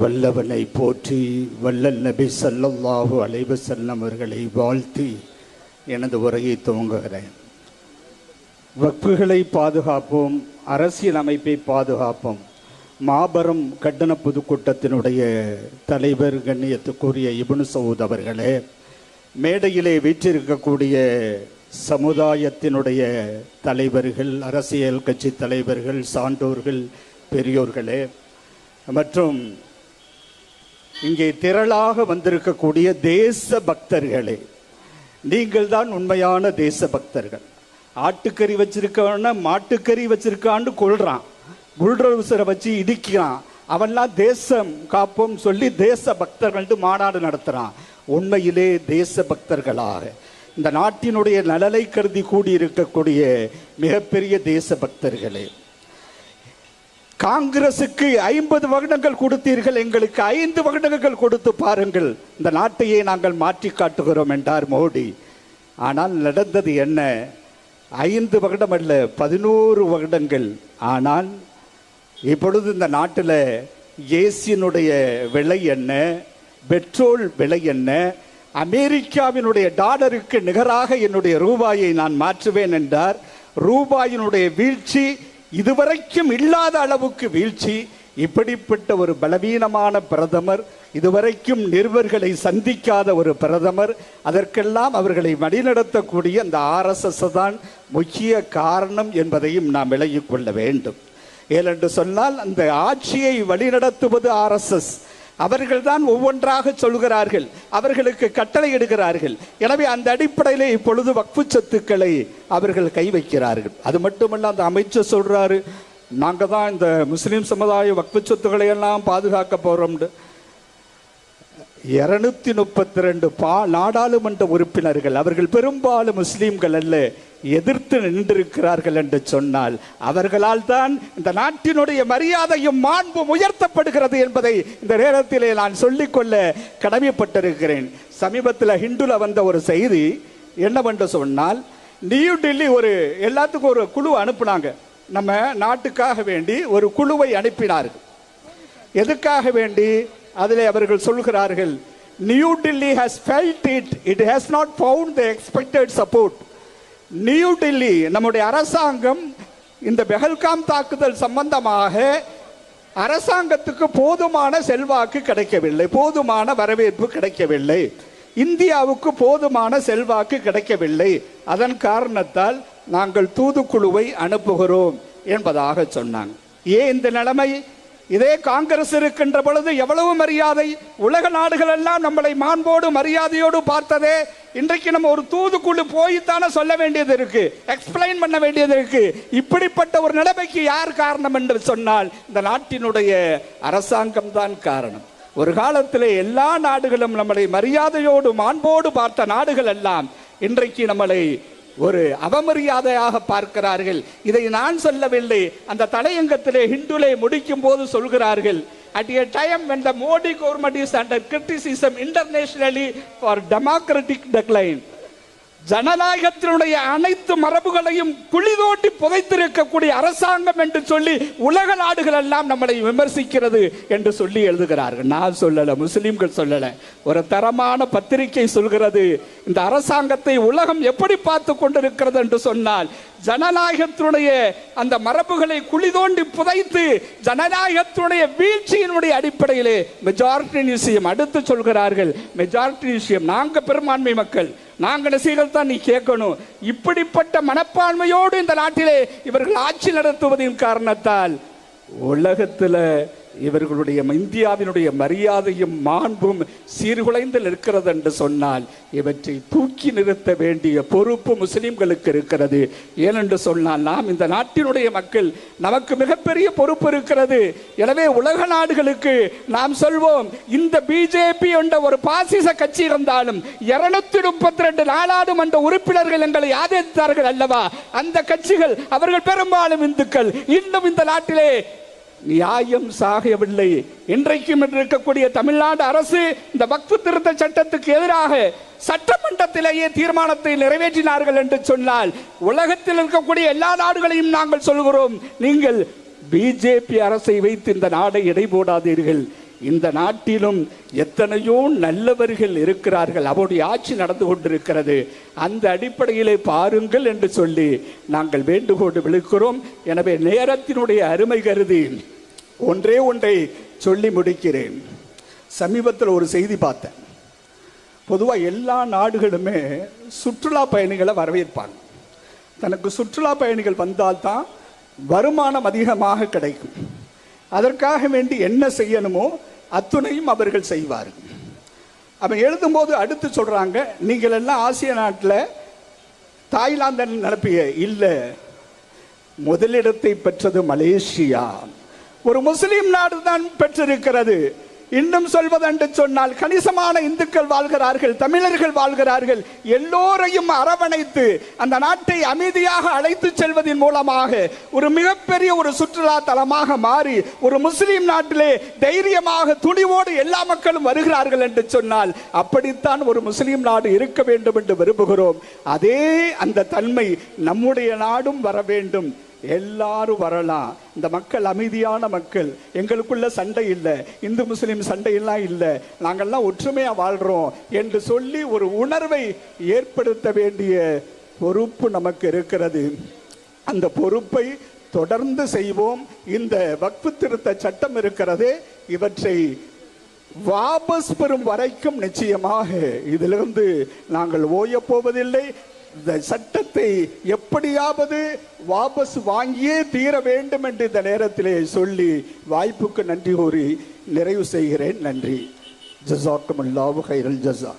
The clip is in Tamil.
வல்லவனை போற்றி வல்லல் நபி ஸல்லல்லாஹு அலைவசல்லம் அவர்களை வாழ்த்தி எனது உரையை துவங்குகிறேன். வக்புகளை பாதுகாப்போம் அரசியல் அமைப்பை பாதுகாப்போம். மாபெரும் கட்டண பொதுக்கூட்டத்தினுடைய தலைவர் கண்ணியத்துக்குரிய இபுனு சவுத் அவர்களே மேடையிலே வீற்றிருக்கக்கூடிய சமுதாயத்தினுடைய தலைவர்கள் அரசியல் கட்சி தலைவர்கள் சான்றோர்கள் பெரியோர்களே மற்றும் இங்கே திரளாக வந்திருக்கக்கூடிய தேச பக்தர்களே நீங்கள் தான் உண்மையான தேச பக்தர்கள் ஆட்டுக்கறி வச்சிருக்கவன மாட்டுக்கறி வச்சிருக்கான்னு கொள்றான் புல்டோசரை வச்சு இடிக்கிறான். அவன்லாம் தேசம் காப்போம் சொல்லி தேச பக்தர்கள்ட்டு மாநாடு நடத்துறான். உண்மையிலே தேச பக்தர்களாக இந்த நாட்டினுடைய நலனை கருதி கூடியிருக்கக்கூடிய மிகப்பெரிய தேச பக்தர்களே காங்கிரசுக்கு ஐம்பது வருடங்கள் கொடுத்தீர்கள் எங்களுக்கு ஐந்து வருடங்கள் கொடுத்து பாருங்கள். இந்த நாட்டையே நாங்கள் மாற்றி காட்டுகிறோம் என்றார் மோடி. ஆனால் நடந்தது என்ன? ஐந்து வருடம் அல்ல பதினோரு வருடங்கள். ஆனால் இப்பொழுது இந்த நாட்டில் ஏசியினுடைய விலை என்ன? பெட்ரோல் விலை என்ன? அமெரிக்காவினுடைய டாலருக்கு நிகராக என்னுடைய ரூபாயை நான் மாற்றுவேன் என்றார். ரூபாயினுடைய வீழ்ச்சி இதுவரைக்கும் இல்லாத அளவுக்கு வீழ்ச்சி இப்படிப்பட்ட ஒரு பலவீனமான பிரதமர் இதுவரைக்கும் நிருபர்களை சந்திக்காத ஒரு பிரதமர் அதற்கெல்லாம் அவர்களை வழிநடத்தக்கூடிய அந்த ஆர்எஸ்எஸ் தான் முக்கிய காரணம் என்பதையும் நாம் விலகிக் கொள்ள வேண்டும். ஏனென்று சொன்னால் அந்த ஆட்சியை வழிநடத்துவது ஆர்எஸ்எஸ் அவர்கள்தான் ஒவ்வொன்றாக சொல்கிறார்கள் அவர்களுக்கு கட்டளை இடுகிறார்கள். எனவே அந்த அடிப்படையிலே இப்பொழுது வக்ஃபு சொத்துக்களை அவர்கள் கை வைக்கிறார்கள். அது மட்டுமல்ல அந்த அமைச்சர் சொல்கிறாரு நாங்கள் தான் இந்த முஸ்லீம் சமுதாய வக்ஃபு சொத்துக்களை எல்லாம் பாதுகாக்க போகிறோம்னு இருநூத்தி முப்பத்தி ரெண்டு பா நாடாளுமன்ற உறுப்பினர்கள் அவர்கள் பெரும்பாலும் முஸ்லீம்கள் அல்ல எதிர்த்து நின்றிருக்கிறார்கள் என்று சொன்னால் அவர்களால் தான் இந்த நாட்டினுடைய மரியாதையும் மாண்பும் உயர்த்தப்படுகிறது என்பதை இந்த நேரத்திலே நான் சொல்லிக்கொள்ள கடமைப்பட்டிருக்கிறேன். சமீபத்தில் ஹிந்துல வந்த ஒரு செய்தி என்னவென்று சொன்னால் நியூ டெல்லி ஒரு எல்லாத்துக்கும் ஒரு குழு அனுப்புனாங்க. நம்ம நாட்டுக்காக வேண்டி ஒரு குழுவை அனுப்பினார்கள். எதுக்காக வேண்டி? அதிலே அவர்கள் சொல்கிறார்கள் New Delhi has felt it it has not found the expected support New Delhi நம்முடைய அரசாங்கம் இந்த பெஹல்காம் தாக்குதல் சம்பந்தமாக அரசாங்கத்துக்கு போதுமான செல்வாக்கு கிடைக்கவில்லை போதுமான வரவேற்பு கிடைக்கவில்லை. இந்தியாவுக்கு போதுமான செல்வாக்கு கிடைக்கவில்லை. அதன் காரணத்தால் நாங்கள் தூதுக்குழுவை அனுப்புகிறோம் என்பதாக சொன்னாங்க. ஏன் இந்த நிலைமை? இதே காங்கிரஸ் இருக்கின்ற பொழுது எவ்வளவு மரியாதை? உலக நாடுகள் எல்லாம் நம்மளை மாண்போடு மரியாதையோடு பார்த்ததே. இன்றைக்கு நம்ம ஒரு தூதுக்குழு போய்த்தானே சொல்ல வேண்டியது இருக்கு. எக்ஸ்பிளைன் பண்ண வேண்டியது இருக்கு. இப்படிப்பட்ட ஒரு நிலைமைக்கு யார் காரணம் என்று சொன்னால் இந்த நாட்டினுடைய அரசாங்கம் தான் காரணம். ஒரு காலத்தில் எல்லா நாடுகளும் நம்மளை மரியாதையோடு மாண்போடு பார்த்த நாடுகள் எல்லாம் இன்றைக்கு நம்மளை ஒரு அவமரியாதையாக பார்க்கிறார்கள் இதை நான் சொல்லவில்லை அந்த தலையங்கத்திலே ஹிந்துலை முடிக்கும் போது சொல்கிறார்கள் at a time when the Modi government is under criticism internationally for democratic decline ஜனநாயகத்தினுடைய அனைத்து மரபுகளையும் குழிதோட்டி புதைத்திருக்கக்கூடிய அரசாங்கம் என்று சொல்லி உலக நாடுகள் எல்லாம் நம்மளை விமர்சிக்கிறது என்று சொல்லி எழுதுகிறார்கள். நான் சொல்லல முஸ்லீம்கள் சொல்லல. ஒரு தரமான பத்திரிகை சொல்கிறது இந்த அரசாங்கத்தை உலகம் எப்படி பார்த்து கொண்டிருக்கிறது என்று சொன்னால் ஜனநாயகத்தினுடைய அந்த மரபுகளை குழிதோண்டி புதைத்து ஜனநாயகத்தினுடைய வீழ்ச்சியினுடைய அடிப்படையிலே மெஜாரிட்டி நிச்சயம் அடுத்து சொல்கிறார்கள் மெஜாரிட்டி நிச்சயம் நாங்க பெரும்பான்மை மக்கள் நாங்கள் ரசிகர்கள் தான் நீ கேட்கணும். இப்படிப்பட்ட மனப்பான்மையோடு இந்த நாட்டிலே இவர்கள் ஆட்சி நடத்துவதின் காரணத்தால் உலகத்துல இவர்களுடைய இந்தியாவினுடைய மரியாதையும் மாண்பும் சீர்குலைந்து நிற்கிறது என்று சொன்னால் இவற்றை தூக்கி நிறுத்த வேண்டிய பொறுப்பு முஸ்லிம்களுக்கு இருக்கிறது. ஏனென்று சொன்னால் நாம் இந்த நாட்டினுடைய மக்கள் நமக்கு மிகப்பெரிய பொறுப்பு இருக்கிறது. எனவே உலக நாடுகளுக்கு நாம் சொல்வோம் இந்த பிஜேபி என்ற ஒரு பாசிச கட்சி இருந்தாலும் இருநூத்தி முப்பத்தி ரெண்டு நாடாளுமன்ற உறுப்பினர்கள் எங்களை ஆதரித்தார்கள் அல்லவா? அந்த கட்சிகள் அவர்கள் பெரும்பாலும் இந்துக்கள். இன்னும் இந்த நாட்டிலே நியாயம் சாகவில்லை. இன்றைக்கும் இருக்கக்கூடிய தமிழ்நாடு அரசு இந்த வக்ஃபு திருத்த சட்டத்துக்கு எதிராக சட்டமன்றத்திலேயே தீர்மானத்தை நிறைவேற்றினார்கள் என்று சொன்னால் உலகத்தில் இருக்கக்கூடிய எல்லா நாடுகளையும் நாங்கள் சொல்கிறோம். நீங்கள் பிஜேபி அரசை வைத்து இந்த நாடை எடை போடாதீர்கள் இந்த நாட்டிலும் எத்தனையோ நல்லவர்கள் இருக்கிறார்கள். அவருடைய ஆட்சி நடந்து கொண்டிருக்கிறது. அந்த அடிப்படையிலே பாருங்கள் என்று சொல்லி நாங்கள் வேண்டுகோடு விழுக்கிறோம் எனவே நேரத்தினுடைய அருமை கருதி ஒன்றே ஒன்றை சொல்லி முடிக்கிறேன். சமீபத்தில் ஒரு செய்தி பார்த்தேன். பொதுவாக எல்லா நாடுகளுமே சுற்றுலா பயணிகளை வரவேற்பாங்க. தனக்கு சுற்றுலா பயணிகள் வந்தால்தான் வருமானம் அதிகமாக கிடைக்கும். அதற்காக வேண்டி என்ன செய்யணுமோ அத்துணையும் அவர்கள் செய்வார்கள். அவன் எழுதும்போது அடுத்து சொல்கிறாங்க நீங்கள் எல்லாம் ஆசிய நாட்டில் தாய்லாந்தன் நடப்பிய இல்லை முதலிடத்தை பெற்றது மலேசியா. ஒரு முஸ்லீம் நாடு தான் பெற்றிருக்கிறது. இன்னும் சொல்வதென்று சொன்னால் கணிசமான இந்துக்கள் வாழ்கிறார்கள் தமிழர்கள் வாழ்கிறார்கள். எல்லோரையும் அரவணைத்து அந்த நாட்டை அமைதியாக அழைத்து செல்வதன் மூலமாக ஒரு மிகப்பெரிய ஒரு சுற்றுலா தலமாக மாறி ஒரு முஸ்லீம் நாட்டிலே தைரியமாக துணிவோடு எல்லா மக்களும் வருகிறார்கள் என்று சொன்னால் அப்படித்தான் ஒரு முஸ்லீம் நாடு இருக்க வேண்டும் என்று விரும்புகிறோம். அதே அந்த தன்மை நம்முடைய நாடும் வர வேண்டும். எல்லாரும் வரலாம். இந்த மக்கள் அமைதியான மக்கள். எங்களுக்குள்ள சண்டை இல்லை. இந்து முஸ்லிம் சண்டை எல்லாம் இல்லை. நாங்கள்லாம் ஒற்றுமையா வாழ்றோம் என்று சொல்லி ஒரு உணர்வை ஏற்படுத்த வேண்டிய பொறுப்பு நமக்கு இருக்கிறது. அந்த பொறுப்பை தொடர்ந்து செய்வோம். இந்த வக்ஃபு திருத்த சட்டம் இருக்கிறதே. இவற்றை வாபஸ் பெறும் வரைக்கும் நிச்சயமாக இதிலிருந்து நாங்கள் ஓயப் போவதில்லை. இந்த சட்டத்தை எப்படியாவது வாபஸ் வாங்கியே தீர வேண்டும் என்று இந்த நேரத்திலே சொல்லி வாய்ப்புக்கு நன்றி கூறி நிறைவு செய்கிறேன். நன்றி. ஜசாக்கும் ஹைரல் ஜசா